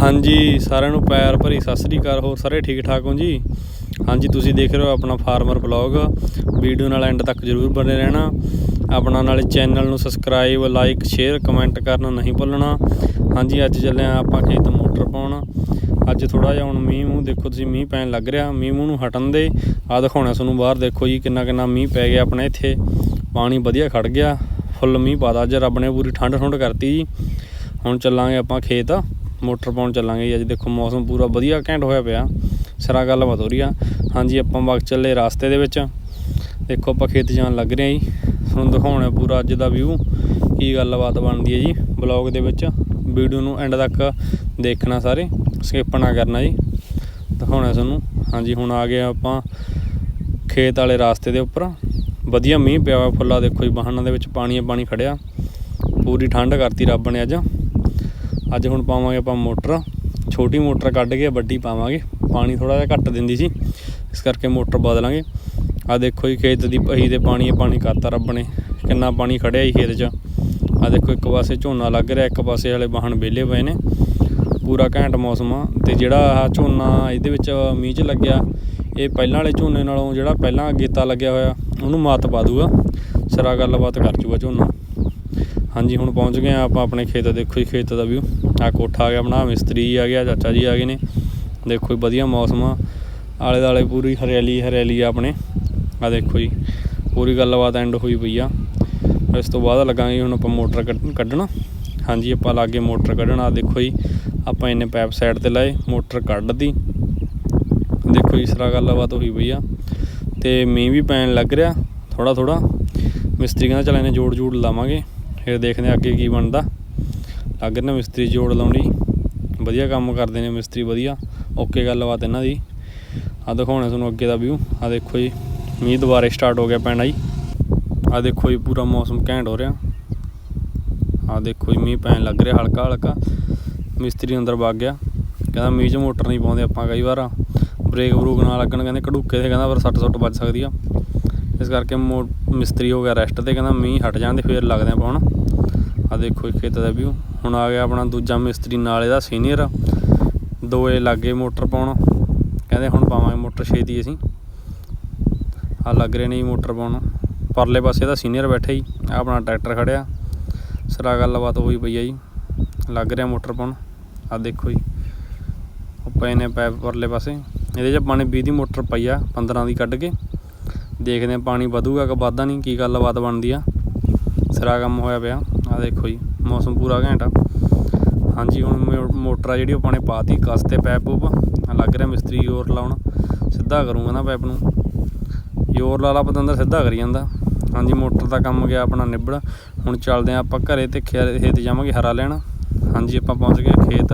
ਹਾਂਜੀ, ਸਾਰਿਆਂ ਨੂੰ ਪਿਆਰ ਭਰੀ ਸਤਿ ਸ੍ਰੀ ਅਕਾਲ, ਹੋਰ ਸਾਰੇ ਠੀਕ ਠਾਕ ਹੋ ਜੀ? ਹਾਂਜੀ, ਤੁਸੀਂ ਦੇਖ ਰਹੇ ਹੋ ਆਪਣਾ ਫਾਰਮਰ ਬਲੌਗ ਵੀਡੀਓ ਨਾਲ ਐਂਡ ਤੱਕ ਜਰੂਰ ਬਣੇ ਰਹਿਣਾ। ਆਪਣਾ ਨਾਲੇ ਚੈਨਲ ਨੂੰ ਸਬਸਕ੍ਰਾਈਬ, ਲਾਈਕ, ਸ਼ੇਅਰ, ਕਮੈਂਟ ਕਰਨਾ ਨਹੀਂ ਭੁੱਲਣਾ। ਹਾਂਜੀ, ਅੱਜ ਚੱਲੇ ਆ ਆਪਾਂ ਖੇਤ ਮੋਟਰ ਪਾਉਣ। ਅੱਜ ਥੋੜਾ ਜਿਹਾ ਹੁਣ ਮੀਂਹ ਮੂੰਹ, ਦੇਖੋ ਤੁਸੀਂ ਮੀਂਹ ਪੈਣ ਲੱਗ ਰਿਹਾ। ਮੀਂਹ ਮੂੰਹ ਨੂੰ ਹਟਣ ਦੇ। ਆ ਦਿਖਾਉਣਾ ਤੁਹਾਨੂੰ ਬਾਹਰ। ਦੇਖੋ ਜੀ, ਕਿੰਨਾ ਕਿੰਨਾ ਮੀਂਹ ਪੈ ਗਿਆ ਆਪਣੇ ਇੱਥੇ। ਪਾਣੀ ਵਧੀਆ ਖੜ ਗਿਆ। ਫੁੱਲ ਮੀਂਹ ਪਾਦਾ ਅੱਜ ਰੱਬ ਨੇ ਪੂਰੀ ਠੰਡ ਠੁੰਡ ਕਰਤੀ ਜੀ। ਹੁਣ ਚੱਲਾਂਗੇ ਆਪਾਂ ਖੇਤ। ਮੋਟਰ ਪਾਉਣ ਚੱਲਾਂਗੇ ਜੀ। ਅੱਜ ਦੇਖੋ ਮੌਸਮ ਪੂਰਾ ਵਧੀਆ ਘੈਂਟ ਹੋਇਆ ਪਿਆ। ਸਿਰਾ ਗੱਲਬਾਤ ਹੋ ਰਹੀ ਆ। ਹਾਂਜੀ, ਆਪਾਂ ਵਕਤ ਚੱਲੇ ਰਾਸਤੇ ਦੇ ਵਿੱਚ। ਦੇਖੋ ਆਪਾਂ ਖੇਤ ਜਾਣ ਲੱਗ ਰਹੇ ਆ ਜੀ। ਤੁਹਾਨੂੰ ਦਿਖਾਉਣਾ ਪੂਰਾ ਅੱਜ ਦਾ ਵਿਊ ਕੀ ਗੱਲਬਾਤ ਬਣਦੀ ਹੈ ਜੀ ਬਲੌਗ ਦੇ ਵਿੱਚ। ਵੀਡੀਓ ਨੂੰ ਐਂਡ ਤੱਕ ਦੇਖਣਾ ਸਾਰੇ। ਸਕਿਪ ਨਾ ਕਰਨਾ ਜੀ। ਦਿਖਾਉਣਾ ਤੁਹਾਨੂੰ। ਹਾਂਜੀ, ਹੁਣ ਆ ਗਏ ਆਪਾਂ ਖੇਤ ਵਾਲੇ ਰਾਸਤੇ ਦੇ ਉੱਪਰ। ਵਧੀਆ ਮੀਂਹ ਪਿਆ ਹੋਇਆ ਫੁੱਲਾ ਦੇਖੋ ਜੀ ਵਾਹਨਾਂ ਦੇ ਵਿੱਚ ਪਾਣੀ ਪਾਣੀ ਖੜਿਆ ਪੂਰੀ ਠੰਡ ਕਰਤੀ ਰੱਬ ਨੇ ਅੱਜ। ਅੱਜ ਹੁਣ ਪਾਵਾਂਗੇ ਆਪਾਂ ਮੋਟਰ। ਛੋਟੀ ਮੋਟਰ ਕੱਢ ਕੇ ਵੱਡੀ ਪਾਵਾਂਗੇ। ਪਾਣੀ ਥੋੜਾ ਜਿਹਾ ਘੱਟ ਦਿੰਦੀ ਸੀ। ਇਸ ਕਰਕੇ ਮੋਟਰ ਬਦਲਾਂਗੇ। ਆ ਦੇਖੋ ਜੀ, ਖੇਤ ਦੀ ਪਹੀ ਤੇ ਪਾਣੀ ਹੀ ਪਾਣੀ ਕਰਤਾ ਰੱਬ ਨੇ। ਕਿੰਨਾ ਪਾਣੀ ਖੜਿਆ ਜੀ ਖੇਤ 'ਚ। ਆ ਦੇਖੋ, ਇੱਕ ਪਾਸੇ ਝੋਨਾ ਲੱਗ ਰਿਹਾ, ਇੱਕ ਪਾਸੇ ਵਾਲੇ ਵਾਹਣ ਵਿਹਲੇ ਪਏ ਨੇ। ਪੂਰਾ ਘੈਂਟ ਮੌਸਮ ਆ। ਤੇ ਜਿਹੜਾ ਆਹ ਝੋਨਾ ਇਹਦੇ ਵਿੱਚ ਮੀਂਹ 'ਚ ਲੱਗਿਆ, ਇਹ ਪਹਿਲਾਂ ਵਾਲੇ ਝੋਨੇ ਨਾਲੋਂ ਜਿਹੜਾ ਪਹਿਲਾਂ ਗੀਤਾ ਲੱਗਿਆ ਹੋਇਆ, ਉਹਨੂੰ ਮਾਤ ਪਾ ਦੂਗਾ। ਸਿਰਾ ਗੱਲਬਾਤ ਕਰ ਜੂਗਾ ਝੋਨਾ। ਹਾਂਜੀ, ਹੁਣ ਪਹੁੰਚ ਗਏ ਆ ਆਪਾਂ ਆਪਣੇ ਖੇਤ, ਦੇਖੋ ਜੀ ਖੇਤ ਦਾ ਵਿਊ ਆ ਕੋਠਾ ਆ ਗਿਆ ਆਪਣਾ, ਮਿਸਤਰੀ ਆ ਗਿਆ ਚਾਚਾ ਜੀ ਆ ਗਏ ਨੇ। ਦੇਖੋ ਜੀ ਵਧੀਆ ਮੌਸਮ ਆ। ਆਲੇ ਦਾਲੇ ਪੂਰੀ ਹਰਿਆਲੀ ਹਰਿਆਲੀ ਆ ਆਪਣੇ। ਆ ਦੇਖੋ ਜੀ, ਪੂਰੀ ਗੱਲਬਾਤ ਐਂਡ ਹੋਈ ਪਈ ਆ। ਇਸ ਤੋਂ ਬਾਅਦ ਲੱਗਾਂਗੇ ਹੁਣ ਆਪਾਂ ਮੋਟਰ ਕੱਢ- ਕੱਢਣ। ਹਾਂਜੀ, ਆਪਾਂ ਲਾਗੇ ਮੋਟਰ ਕੱਢਣਾ। ਆ ਦੇਖੋ ਜੀ, ਆਪਾਂ ਇਹਨੇ ਪੈਪ ਸਾਈਡ ਤੇ ਲਾਏ, ਮੋਟਰ ਕੱਢਦੀ ਦੇਖੋ ਜੀ ਸਰਾ ਗੱਲਬਾਤ ਹੋਈ ਪਈ ਆ। ਤੇ ਮੀਂਹ ਵੀ ਪੈਣ ਲੱਗ ਰਿਹਾ ਥੋੜਾ ਥੋੜਾ ਮਿਸਤਰੀ ਕਹਿੰਦਾ, ਚੱਲ ਇਹਨੇ ਜੋੜ ਜੋੜ ਲਾਵਾਂਗੇ। ਫਿਰ ਦੇਖਦੇ ਹਾਂ ਅੱਗੇ ਕੀ ਬਣਦਾ। ਲੱਗ ਰਿਹਾ ਮਿਸਤਰੀ ਜੋੜ ਲਾਉਣੀ ਵਧੀਆ ਕੰਮ ਕਰਦੇ ਨੇ ਮਿਸਤਰੀ, ਵਧੀਆ। ਓਕੇ ਗੱਲਬਾਤ ਇਹਨਾਂ ਦੀ। ਆ ਦਿਖਾਉਣਾ ਤੁਹਾਨੂੰ ਅੱਗੇ ਦਾ ਵਿਊ ਆ ਦੇਖੋ ਜੀ, ਮੀਂਹ ਦੁਬਾਰੇ ਸਟਾਰਟ ਹੋ ਗਿਆ ਪੈਣਾ ਜੀ ਆ ਦੇਖੋ ਜੀ, ਪੂਰਾ ਮੌਸਮ ਘੈਂਟ ਹੋ ਰਿਹਾ। ਆ ਦੇਖੋ ਜੀ, ਮੀਂਹ ਪੈਣ ਲੱਗ ਰਿਹਾ ਹਲਕਾ ਹਲਕਾ। ਮਿਸਤਰੀ ਅੰਦਰ ਵਗ ਗਿਆ। ਕਹਿੰਦਾ ਮੀਂਹ 'ਚ ਮੋਟਰ ਨਹੀਂ ਪਾਉਂਦੇ ਆਪਾਂ ਕਈ ਵਾਰ। ਬ੍ਰੇਕ ਬਰੂਕ ਨਾ ਲੱਗਣ, ਕਹਿੰਦੇ ਕੜੂਕੇ ਤੇ ਕਹਿੰਦਾ ਪਰ ਸੱਟ ਸੁੱਟ ਵੱਜ ਸਕਦੀ ਆ। ਇਸ ਕਰਕੇ ਮੋ ਮਿਸਤਰੀ ਹੋ ਗਿਆ ਰੈਸਟ ਤੇ, ਕਹਿੰਦਾ ਮੀਂਹ ਹਟ ਜਾਂਦੇ ਫੇਰ ਲੱਗਦੇ ਆ ਪਾਉਣ ਆ ਦੇਖੋ ਇਹ ਖੇਤ ਦਾ ਵਿਊ ਹੁਣ ਆ ਗਿਆ ਆਪਣਾ ਦੂਜਾ ਮਿਸਤਰੀ, ਨਾਲ ਇਹਦਾ ਸੀਨੀਅਰ ਦੋਏ ਲੱਗੇ ਮੋਟਰ ਪਾਉਣ। ਕਹਿੰਦੇ ਹੁਣ ਪਾਵਾਂਗੇ ਮੋਟਰ ਛੇਤੀ ਅਸੀਂ। ਆ ਲੱਗ ਰਹੇ ਨੇ ਜੀ ਮੋਟਰ ਪਾਉਣ। ਪਰਲੇ ਪਾਸੇ ਦਾ ਸੀਨੀਅਰ ਬੈਠਾ ਜੀ। ਆਹ ਆਪਣਾ ਟਰੈਕਟਰ ਖੜਿਆ। ਸਰਾ ਗੱਲਬਾਤ ਹੋਈ ਪਈ ਆ ਜੀ। ਲੱਗ ਰਿਹਾ ਮੋਟਰ ਪਾਉਣ। ਆ ਦੇਖੋ ਜੀ। ਉਹ ਪਏ ਨੇ ਪੈਪ ਪਰਲੇ ਪਾਸੇ। ਇਹਦੇ 'ਚ ਪਾਣੀ 20 ਦੀ ਮੋਟਰ ਪਈ ਆ 15 ਦੀ ਕੱਢ ਕੇ। ਦੇਖਦੇ ਆ ਪਾਣੀ ਵਧੂਗਾ ਕਿ ਵਾਧਾ ਨਹੀਂ, ਕੀ ਗੱਲਬਾਤ ਬਣਦੀ ਆ। ਸਿਰਾ ਕੰਮ ਹੋਇਆ ਪਿਆ ਆ ਦੇਖੋ ਜੀ, ਮੌਸਮ ਪੂਰਾ ਘੈਂਟ ਹਾਂਜੀ, ਹੁਣ ਮੋ- ਮੋਟਰ ਆ ਜਿਹੜੀ, ਉਹ ਪਾਣੇ ਪਾਤੀ ਕਸ ਤੇ ਪੈਪ। ਪੂਪ ਲੱਗ ਰਿਹਾ ਮਿਸਤਰੀ ਜ਼ੋਰ ਲਾਉਣ। ਸਿੱਧਾ ਕਰੂੰਗਾ ਨਾ ਪੈਪ ਨੂੰ। ਜ਼ੋਰ ਲਾ ਲਾ, ਪਤੰਦਰ ਸਿੱਧਾ ਕਰੀ ਜਾਂਦਾ। ਹਾਂਜੀ, ਮੋਟਰ ਦਾ ਕੰਮ ਗਿਆ ਆਪਣਾ ਨਿਬੜ। ਹੁਣ ਚੱਲਦੇ ਆ ਆਪਾਂ ਘਰੇ ਤੇ ਖੇਤ ਜਾਵਾਂਗੇ ਹਰਾ ਲੈਣ। ਹਾਂਜੀ, ਆਪਾਂ ਪਹੁੰਚ ਗਏ ਖੇਤ।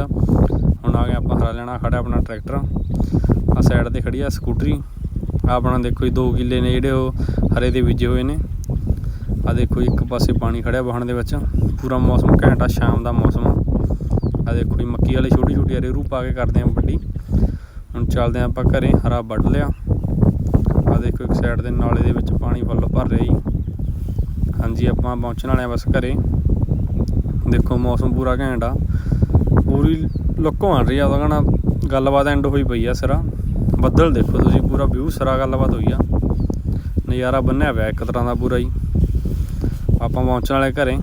ਹੁਣ ਆ ਗਏ ਆਪਾਂ ਹਰਾ ਲੈਣਾ। ਖੜਾ ਆਪਣਾ ਟਰੈਕਟਰ। ਆ ਸਾਈਡ ਤੇ ਖੜੀ ਆ ਸਕੂਟਰੀ। ਆਪਣਾ ਦੇਖੋ ਜੀ 2 ਕਿੱਲੇ ਨੇ ਜਿਹੜੇ ਉਹ ਹਰੇ ਦੇ ਬੀਜੇ ਹੋਏ ਨੇ। ਆ ਦੇਖੋ ਇੱਕ ਪਾਸੇ ਪਾਣੀ ਖੜਿਆ ਵਾਹਣ ਦੇ ਵਿੱਚ। ਪੂਰਾ ਮੌਸਮ ਘੈਂਟ ਸ਼ਾਮ ਦਾ ਮੌਸਮ। ਆ ਦੇਖੋ ਜੀ, ਮੱਕੀ ਵਾਲੀ ਛੋਟੀ ਛੋਟੀ ਹਰੇ ਰੂ ਪਾ ਕੇ ਕਰਦੇ ਆ ਵੱਡੀ। ਹੁਣ ਚੱਲਦੇ ਆ ਆਪਾਂ ਘਰੇ, ਹਰਾ ਵੱਢ ਲਿਆ। ਆ ਦੇਖੋ ਇੱਕ ਸਾਈਡ ਦੇ ਨਾਲੇ ਦੇ ਵਿੱਚ ਪਾਣੀ ਫੁੱਲ ਭਰ ਰਿਹਾ ਜੀ। ਹਾਂਜੀ, ਆਪਾਂ ਪਹੁੰਚਣ ਵਾਲੇ ਆ ਬਸ ਘਰੇ। ਦੇਖੋ ਮੌਸਮ ਪੂਰਾ ਘੈਂਟ ਪੂਰੀ ਲੁੱਕ ਬਣ ਰਹੀ ਆ, ਉਹਦਾ ਕਹਣਾ ਗੱਲਬਾਤ ਐਂਡ ਹੋਈ ਪਈ ਆ ਸਿਰਾ। ਬੱਦਲ ਦੇਖੋ ਤੁਸੀਂ, ਪੂਰਾ ਵਿਊ ਸਿਰਾ ਗੱਲਬਾਤ ਹੋਈ ਆ। ਨਜ਼ਾਰਾ ਬੰਨਿਆ ਪਿਆ ਇੱਕ ਤਰ੍ਹਾਂ ਦਾ ਪੂਰਾ ਹੀ। ਆਪਾਂ ਪਹੁੰਚਣ ਵਾਲੇ ਘਰੇ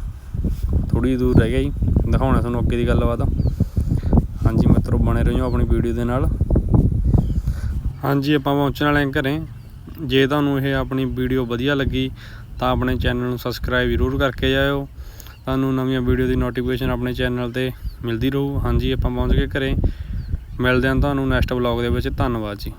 ਥੋੜੀ ਦੂਰ ਰਹਿ ਗਿਆ ਜੀ। ਦਿਖਾਉਣਾ ਤੁਹਾਨੂੰ ਅੱਗੇ ਦੀ ਗੱਲਬਾਤ। ਹਾਂਜੀ ਮਿੱਤਰੋ, ਬਣੇ ਰਹੋ ਆਪਣੀ ਵੀਡੀਓ ਦੇ ਨਾਲ। ਹਾਂਜੀ, ਆਪਾਂ ਪਹੁੰਚਣ ਵਾਲੇ ਹਾਂ ਘਰੇ। ਜੇ ਤੁਹਾਨੂੰ ਇਹ ਆਪਣੀ ਵੀਡੀਓ ਵਧੀਆ ਲੱਗੀ, ਤਾਂ ਆਪਣੇ ਚੈਨਲ ਨੂੰ ਸਬਸਕ੍ਰਾਈਬ ਜ਼ਰੂਰ ਕਰਕੇ ਜਾਇਓ। ਤੁਹਾਨੂੰ ਨਵੀਆਂ ਵੀਡੀਓ ਦੀ ਨੋਟੀਫਿਕੇਸ਼ਨ ਆਪਣੇ ਚੈਨਲ ਤੇ ਮਿਲਦੀ ਰਹੂ। ਹਾਂਜੀ, ਆਪਾਂ ਪਹੁੰਚ ਗਏ ਘਰੇ। ਮਿਲਦੇ ਹਾਂ ਤੁਹਾਨੂੰ ਨੈਕਸਟ ਵਲੌਗ ਦੇ ਵਿੱਚ। ਧੰਨਵਾਦ ਜੀ।